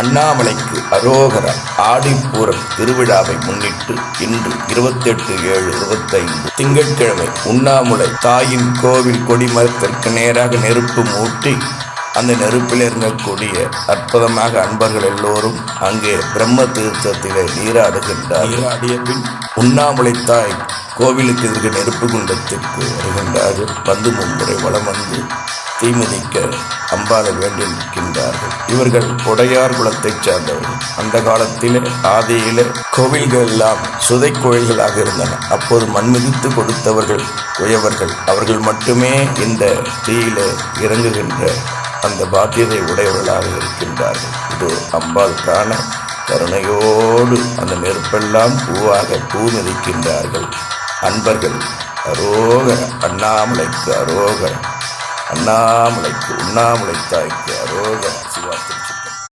அண்ணாமலைக்கு அரோகர ஆடிப்பூரம் திருவிழாவை முன்னிட்டு இன்று இருபத்தெட்டு ஏழு இருபத்தைந்து திங்கட்கிழமை உண்ணாமுலை தாயின் கோவில் கொடிமரத்திற்கு நேராக நெருப்பு மூட்டி அந்த நெருப்பில் இறங்கக்கூடிய அற்புதமாக அன்பர்கள் எல்லோரும் அங்கே பிரம்ம தீர்த்தத்திலே நீராடுகின்றார் நீராடிய பின் உண்ணாமுலை தாய் கோவிலுக்கு எதிர்க்க நெருப்பு குண்டத்திற்கு வருகின்றார்கள். வந்து மும்முறை வலம் வந்து தீமிதிக்க அம்பாலை வேண்டி நிற்கின்றார்கள். இவர்கள் உடையார் குலத்தைச் சார்ந்தவர்கள். அந்த காலத்திலே ஆதியிலே கோவில்கள் எல்லாம் சுதை கோயில்களாக இருந்தன. அப்போது மண்மிதித்து கொடுத்தவர்கள் உயவர்கள். அவர்கள் மட்டுமே இந்த தீயிலே இறங்குகின்ற அந்த பாக்கியதை உடையவர்களாக இருக்கின்றார்கள். இது அம்பாள் காண கருணையோடு அந்த நெருப்பெல்லாம் பூவாக பூ மிதிக்கின்றார்கள். அன்பர்கள் அரோகர அண்ணாமலைக்கு அரோகர. அண்ணாமலைக்கு உண்ணாமலை தாய்க்கு அரோக சிவா